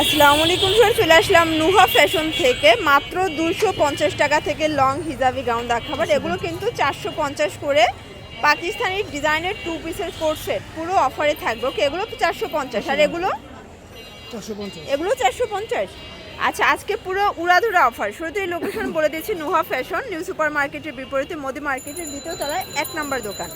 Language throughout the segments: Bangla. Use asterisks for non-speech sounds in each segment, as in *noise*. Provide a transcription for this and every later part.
আসসালামু আলাইকুম স্যার চলে আসলাম নুহা ফ্যাশন থেকে। মাত্র দুশো পঞ্চাশ টাকা থেকে লং হিজাবি গাউন দেখাবার। এগুলো কিন্তু চারশো পঞ্চাশ করে পাকিস্তানি ডিজাইনের টু পিসের কোট সেট পুরো অফারে থাকবে। ওকে এগুলো চারশো পঞ্চাশ। আর এগুলো? এগুলো চারশো পঞ্চাশ? আচ্ছা আজকে পুরো উড়াধুরা অফার শুরুতেই লোকেশন *coughs* বলে দিয়েছি নুহা ফ্যাশন নিউ সুপার মার্কেটের বিপরীতে মোদি মার্কেটের দ্বিতীয় তলায় এক নম্বর দোকান।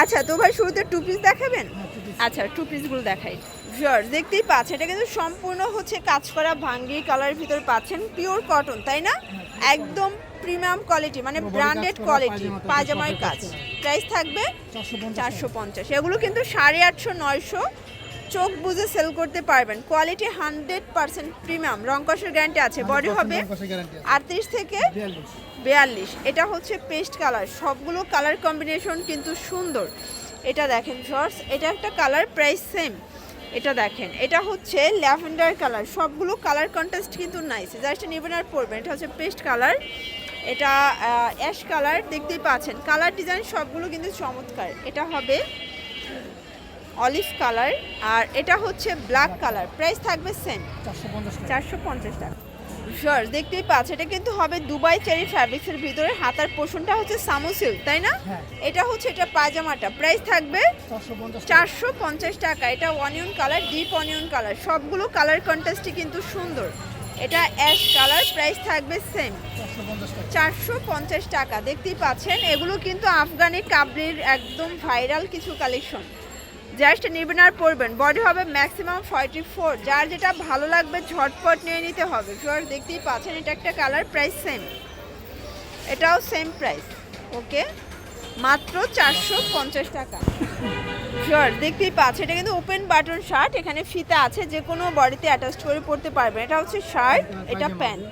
আচ্ছা তো ভাই শুরুতে টু পিস দেখাবেন? হ্যাঁ। আচ্ছা টু পিসগুলো দেখাই। ভিউয়ার্স দেখতেই পাচ্ছেন এটা কিন্তু সম্পূর্ণ হচ্ছে কাজ করা ভাঙ্গি কালারের ভিতর পাচ্ছেন পিওর কটন তাই না? একদম প্রিমিয়াম কোয়ালিটি মানে ব্র্যান্ডেড কোয়ালিটি পায়জামার কাজ। প্রাইস থাকবে চারশো পঞ্চাশ। এগুলো কিন্তু সাড়ে আটশো নয়শো চোখ বুঝে সেল করতে পারবেন। কোয়ালিটি হান্ড্রেড পার্সেন্ট প্রিমিয়াম রংকসের গ্যারান্টি আছে বডি হবে আটত্রিশ থেকে বিয়াল্লিশ। বিয়াল্লিশ। এটা হচ্ছে পেস্ট কালার সবগুলো কালার কম্বিনেশন কিন্তু সুন্দর। এটা দেখেন শর্টস এটা একটা কালার প্রাইস সেম এটা দেখেন এটা হচ্ছে ল্যাভেন্ডার কালার। সবগুলো কালার কন্টেস্ট কিন্তু নাইস জাস্ট নেবেন আর পরবেন। এটা হচ্ছে পেস্ট কালার এটা অ্যাশ কালার দেখতেই পাচ্ছেন। কালার ডিজাইন সবগুলো কিন্তু চমৎকার। এটা হবে অলিভ কালার আর এটা হচ্ছে ব্ল্যাক কালার প্রাইস থাকবে সেম চারশো পঞ্চাশ টাকা। পঞ্চাশ দেখতেই পাচ্ছ এটা কিন্তু হবে দুবাই চেরি ফ্যাব্রিক্সের ভিতরে। হাতার পোষণটা হচ্ছে সামোসিল তাই না? হ্যাঁ। এটা হচ্ছে এটা পায়জামাটা। প্রাইস থাকবে চারশো পঞ্চাশ টাকা। এটা onion colour deep onion colour সবগুলো কালার কন্ট্রাস্টই কিন্তু সুন্দর। এটা অ্যাশ কালার প্রাইস থাকবে সেম চারশো পঞ্চাশ টাকা। দেখতেই পাচ্ছেন এগুলো কিন্তু আফগানি কাবলির একদম ভাইরাল কিছু কালেকশন জাস্ট নেবেন আর পরবেন। বডি হবে ম্যাক্সিমাম ফর্টি ফোর যার যেটা ভালো লাগবে ঝটপট নিয়ে নিতে হবে। শিওর দেখতেই পাচ্ছেন এটা একটা কালার প্রাইস সেম এটাও সেম প্রাইস ওকে মাত্র চারশো পঞ্চাশ টাকা। শিওর দেখতেই পাচ্ছেন এটা কিন্তু ওপেন বাটন শার্ট এখানে ফিতা আছে যে কোনো বডিতে অ্যাটাচ করে পরতে পারবেন। এটা হচ্ছে শার্ট এটা প্যান্ট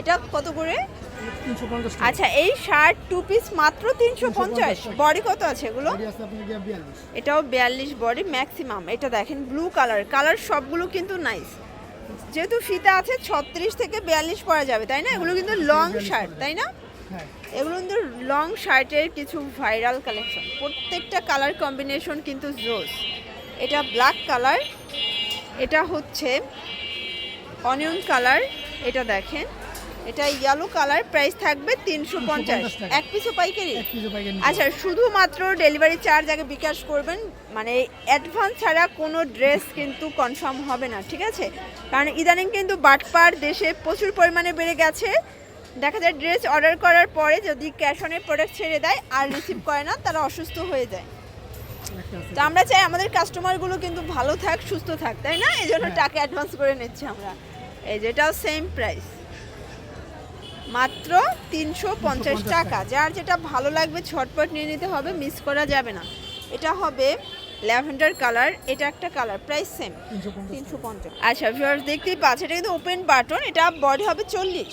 এটা কত করে? আচ্ছা এই শার্ট টু পিস মাত্র তিনশো পঞ্চাশ। বডি কত আছে এগুলো? এটাও বিয়াল্লিশ বডি ম্যাক্সিমাম এটা দেখেন ব্লু কালার কালার সবগুলো কিন্তু নাইস যেহেতু ফিতা আছে ছত্রিশ থেকে বিয়াল্লিশ পরা যাবে তাই না? এগুলো কিন্তু লং শার্ট তাই না? হ্যাঁ। এগুলো কিন্তু লং শার্টের কিছু ভাইরাল কালেকশন প্রত্যেকটা কালার কম্বিনেশন কিন্তু জোস। এটা ব্ল্যাক কালার এটা হচ্ছে অনিয়ন কালার এটা দেখেন। এটা ইয়েলো কালার প্রাইস থাকবে তিনশো পঞ্চাশ। এক পিছু পাইকারি? আচ্ছা শুধুমাত্র ডেলিভারি চার্জ আগে বিকাশ করবেন মানে অ্যাডভান্স ছাড়া কোনো ড্রেস কিন্তু কনফার্ম হবে না ঠিক আছে? কারণ ইদানিং কিন্তু বাটপার দেশে প্রচুর পরিমাণে বেড়ে গেছে। দেখা যায় ড্রেস অর্ডার করার পরে যদি ক্যাশ অনের প্রোডাক্ট ছেড়ে দেয় আর রিসিভ করে না তারা অসুস্থ হয়ে যায়। তো আমরা চাই আমাদের কাস্টমারগুলো কিন্তু ভালো থাক সুস্থ থাক তাই না? এই জন্য হ্যাঁ। টাকা অ্যাডভান্স করে নিচ্ছি আমরা। এই যেটাও সেম প্রাইস মাত্র তিনশো পঞ্চাশ টাকা। যার যেটা ভালো লাগবে ছটপট নিয়ে নিতে হবে মিস করা যাবে না। এটা হবে ল্যাভেন্ডার কালার এটা একটা কালার প্রাইস সেম তিনশো পঞ্চাশ আচ্ছা ভিউয়ার্স দেখতেই পাচ্ছ এটা কিন্তু ওপেন বাটন এটা বডি হবে চল্লিশ।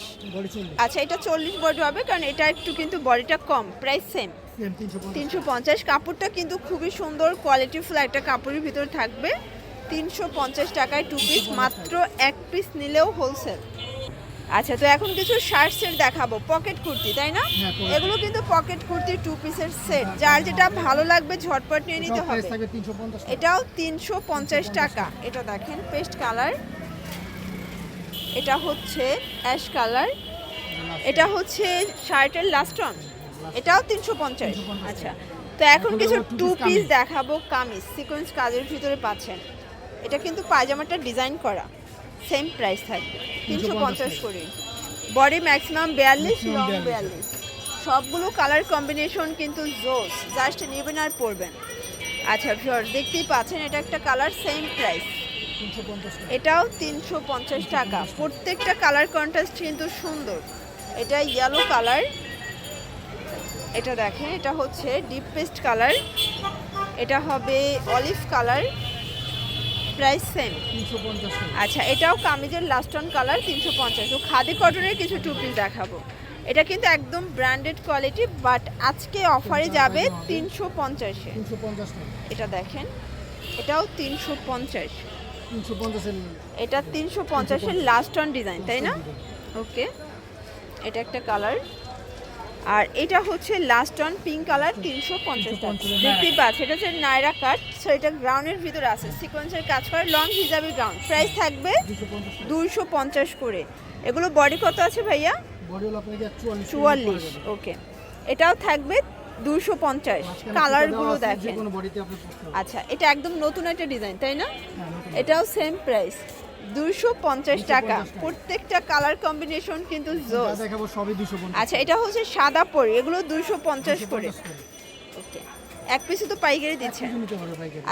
আচ্ছা এটা চল্লিশ বডি হবে কারণ এটা একটু কিন্তু বডিটা কম প্রাইস সেম সেম তিনশো পঞ্চাশ কাপড়টা কিন্তু খুবই সুন্দর কোয়ালিটি ফুল একটা কাপড়ের ভিতর থাকবে। তিনশো পঞ্চাশ টাকায় টু পিস মাত্র এক পিস নিলেও হোলসেল আচ্ছা তো এখন কিছু শার্ট সেট দেখাবো। পকেট কুর্তি তাই না? হ্যাঁ, এগুলো কিন্তু পকেট কুর্তি টু পিসের সেট যার যেটা ভালো লাগবে ঝটপট নিয়ে নিতে হবে। এটাও তিনশো পঞ্চাশ টাকা। এটা দেখেন পেস্ট কালার। এটা হচ্ছে অ্যাশ কালার। এটা হচ্ছে শার্টের লাস্ট অন এটাও তিনশো পঞ্চাশ। আচ্ছা তো এখন এখন কিছু টু পিস দেখাবো কামিজ। সিকোয়েন্স কাজের ভিতরে পাচ্ছেন। এটা কিন্তু পায়জামাটা ডিজাইন করা। সেম প্রাইস থাকবে তিনশো পঞ্চাশ 350 করে। বডি ম্যাক্সিমাম বিয়াল্লিশ লং বিয়াল্লিশ। সবগুলো কালার কম্বিনেশন কিন্তু জোস জাস্ট নেবেন আর পরবেন। আচ্ছা ভিউয়ার্স দেখতেই পাচ্ছেন এটা একটা কালার সেম প্রাইস এটাও তিনশো পঞ্চাশ টাকা। প্রত্যেকটা কালার কন্ট্রাস্ট কিন্তু সুন্দর। এটা ইয়েলো কালার এটা দেখেন এটা হচ্ছে ডিপ পেস্ট কালার এটা হবে অলিভ কালার প্রাইস সেম আচ্ছা এটাও কামিজের লাস্টন কালার তিনশো পঞ্চাশ। ও খাদি কটনের কিছু টু পিস দেখাবো। এটা কিন্তু একদম ব্র্যান্ডেড কোয়ালিটি বাট আজকে অফারে যাবে তিনশো পঞ্চাশে। এটা দেখেন এটাও তিনশো পঞ্চাশ। এটা তিনশো পঞ্চাশের লাস্ট অন ডিজাইন তাই না? ওকে এটা একটা কালার আর এটা হচ্ছে লাস্ট অন পিঙ্ক কালার তিনশো পঞ্চাশ টাকা। 350 দেখতেই পাচ্ছ এটা হচ্ছে নায়রা কাট সো এটা গ্রাউন্ডের ভিতরে আছে। সিকোয়েন্সের কাজ করে লং হিসাবে গ্রাউন্ড প্রাইস থাকবে দুশো পঞ্চাশ। দুইশো পঞ্চাশ করে। এগুলো বডি কত আছে ভাইয়া? চুয়াল্লিশ। ওকে এটাও থাকবে দুশো পঞ্চাশ। কালারগুলো দেখেন। আচ্ছা এটা একদম নতুন একটা ডিজাইন তাই না? হ্যাঁ, এটাও সেম প্রাইস দুশো পঞ্চাশ টাকা। প্রত্যেকটা কালার কম্বিনেশন কিন্তু জোস আচ্ছা এটা হচ্ছে সাদা পরি এগুলো দুশো পঞ্চাশ করে ওকে এক পিসও তো পাইকারি দিচ্ছেন।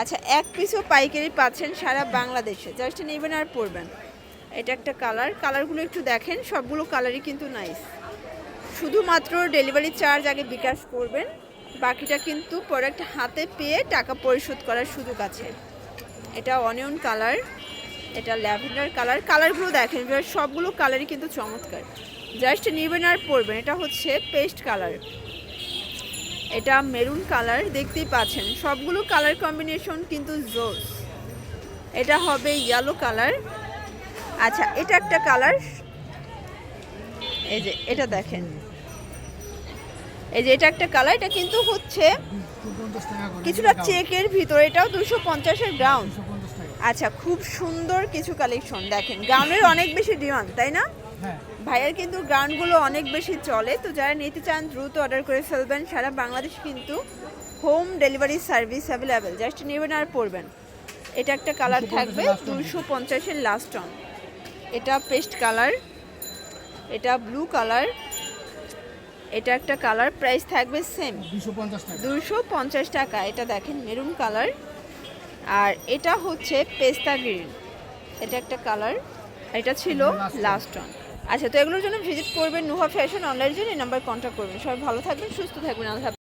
আচ্ছা এক পিসও পাইকারি পাচ্ছেন সারা বাংলাদেশে। জাস্ট নেবেন আর পরবেন। এটা একটা কালার কালারগুলো একটু দেখেন সবগুলো কালারই কিন্তু নাইস শুধুমাত্র ডেলিভারি চার্জ আগে বিকাশ করবেন। বাকিটা কিন্তু প্রোডাক্ট হাতে পেয়ে টাকা পরিশোধ করার সুযোগ আছে। এটা অনিয়ন কালার এটা ল্যাভেন্ডার কালার। কালারগুলো দেখেন সবগুলো কালারই কিন্তু চমৎকার। জাস্ট নেবেন আর পরবেন। এটা হচ্ছে পেস্ট কালার। এটা মেরুন কালার দেখতেই পাচ্ছেন। সবগুলো কালার কম্বিনেশন কিন্তু জোস। এটা হবে ইয়েলো কালার। আচ্ছা এটা একটা কালার। এই যে এটা দেখেন। এই যে এটা একটা কালার। এটা কিন্তু হচ্ছে 250 টাকা করে। কিছুটা চেকের ভিতরে। এটাও দুশো পঞ্চাশের গ্রাউন্ড। 250 টাকা। আচ্ছা খুব সুন্দর কিছু কালেকশন দেখেন। গ্রাউন্ডের অনেক বেশি ডিমান্ড তাই না? হ্যাঁ। ভাইয়ের কিন্তু গ্রাউন্ডগুলো অনেক বেশি চলে। তো যারা নিতে চান দ্রুত অর্ডার করে ফেলবেন। সারা বাংলাদেশ কিন্তু home delivery service available just নেবেন আর পড়বেন এটা একটা কালার থাকবে। দুশো পঞ্চাশের লাস্ট অন এটা পেস্ট কালার এটা ব্লু কালার এটা একটা কালার প্রাইস থাকবে সেম দুশো পঞ্চাশ টাকা। এটা দেখেন মেরুন কালার আর এটা হচ্ছে পেস্তা গ্রিন। এটা একটা কালার। এটা ছিল লাস্ট ওয়ান আচ্ছা তো এগুলোর জন্য ভিজিট করবেন নুহা ফ্যাশন অনলাইন জন্য এই নাম্বার কন্ট্যাক্ট করবেন। সবাই ভালো থাকবেন সুস্থ থাকবেন আল্লাহ।